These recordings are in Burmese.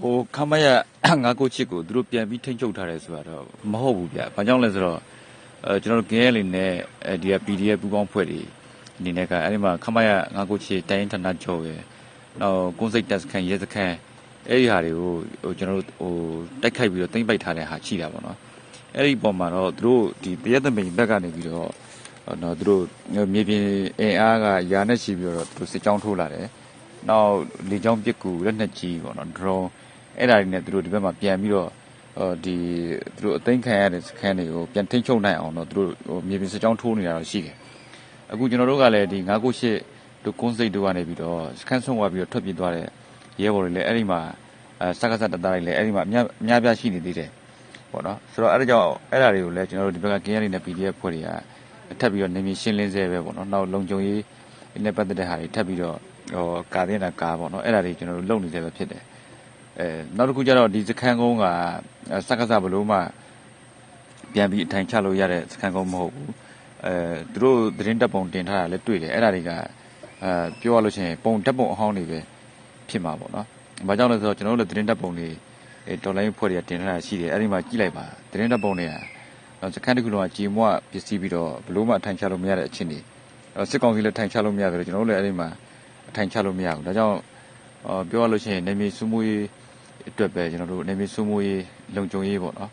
ဟိုခမရငါကိုချစ်ကိုသူတို့ပြန်ပြီးထိန်းချုပ်ထားတယ်ဆိုတာတော့မဟုတ်ဘူးဗျ။ဘာကြောင့်လဲဆိုတော့အဲကျွန်တော်တို့ GL နဲ့အဲဒီက PDF ပူပေါင်းဖွဲ့တွေအနေနဲ့ကအဲ့ဒီမှာခမရငါကိုချစ်တိုင်းဌာနချုပ်ရယ်နောက်ကုန်းစိတ်တက်စခန်းရဲစခန်းအဲ့ဒီဟာတွေကိုဟိုကျွန်တော်တို့ဟိုတိုက်ခိုက်ပြီးတော့တင်ပိတ်ထားတဲ့ဟာရှိတာပေါ့နော်။အဲ့ဒီပုံမှာတော့သူတို့ဒီတရက်သမင်ဘက်ကနေပြီးတော့နော်သူတို့မြေပြင်အင်အားကယာနဲ့ရှိပြီးတော့သူစစ်ကြောင်းထိုးလာတယ်။ နောက်လေကြောင်းပစ်ကူလက်နက်ကြီးပေါ့နော် drone အဲ့ဒါတွေနဲ့သူတို့ဒီဘက်မှာပြန်ပြီးတော့ဟိုဒီသူတို့အသိမ်းခံရတဲ့စခန်းတွေကိုပြန်ထိန်းချုပ်နိုင်အောင်တော့သူတို့ဟိုမြေပြင်စစ်ကြောင်းထိုးနေတာတော့ရှိတယ်။အခုကျွန်တော်တို့ကလည်းဒီ998တို့ကွန်းစိတ်တို့ကနေပြီးတော့စခန်းဆုံးသွားပြီးတော့ထွက်ပြေးသွားတဲ့ရဲဘော်တွေလည်းအဲ့ဒီမှာအဲစကားစတသားတွေလည်းအဲ့ဒီမှာအများအများပြရှိနေသေးတယ်ပေါ့နော်။ဆိုတော့အဲ့ဒါကြောင့်အဲ့ဒါတွေကိုလည်းကျွန်တော်တို့ဒီဘက်က KNL နဲ့ PDF ဖွဲ့တွေကထပ်ပြီးတော့နေမြေရှင်းလင်းဆဲပဲပေါ့နော်။နောက်လုံခြုံရေးနဲ့ပတ်သက်တဲ့ဟာတွေထပ်ပြီးတော့ ဟိုကာတင်တာကာပေါ့နော်။အဲ့ဒါတွေကျွန်တော်တို့လုပ်နေသေးပဲဖြစ်တယ်။အဲနောက်တစ်ခုကျတော့ဒီစခန်းကုန်းကစက္ကစဘလို့မှပြန်ပြီးအထိုင်ချလို့ရတဲ့စခန်းကုန်းမဟုတ်ဘူးအဲသူတို့သတင်းတပ်ပုံတင်ထားတာလည်းတွေ့တယ်အဲ့ဒါတွေကအဲပြောရလို့ရှိရင်ပုံတပ်ပုံအဟောင်းတွေပဲဖြစ်မှာပေါ့နော်။ဘာကြောင့်လဲဆိုတော့ကျွန်တော်တို့လည်းသတင်းတပ်ပုံတွေအဲတော်လိုင်းဖွဲ့တွေကတင်ထားတာရှိတယ်အဲ့ဒီမှာကြည့်လိုက်ပါသတင်းတပ်ပုံတွေကနောက်စခန်းတစ်ခုလုံးကကြီးမွားပစ္စည်းပြီးတော့ဘလို့မှအထိုင်ချလို့မရတဲ့အခြေအနေစစ်ကောင်စီလည်းထိုင်ချလို့မရဆိုတော့ကျွန်တော်တို့လည်းအဲ့ဒီမှာ အထိုင်ချလို့မရဘူးဒါကြောင့်အော်ပြောရလို့ရှိရင်နေမြေစုမှုရေးအတွက်ပဲကျွန်တော်တို့နေမြေစုမှုရေးလုံခြုံရေးပေါ့နော်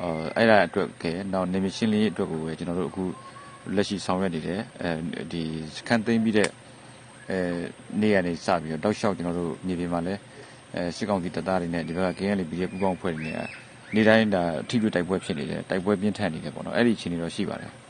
အော်အဲ့ဒါအတွက်ကဲနောက်နေမြေရှင်းလင်းရေးအတွက်ကိုပဲကျွန်တော်တို့အခုလက်ရှိဆောင်ရွက်နေတယ်အဲဒီစခန်းသိမ်းပြီးတဲ့အဲနေရာနေစပြီးတော့တောက်လျှောက်ကျွန်တော်တို့မြေပြင်မှာလည်းအဲစစ်ကောင်စီတပ်သားတွေနဲ့ဒီဘက်က KNL ပြည်ပူးပေါင်းဖွဲ့တွေနဲ့နေတိုင်းဒါအထီးတွေတိုက်ပွဲဖြစ်နေတယ်တိုက်ပွဲပြင်းထန်နေတယ်ပေါ့နော်အဲ့ဒီအခြေအနေတော့ရှိပါတယ်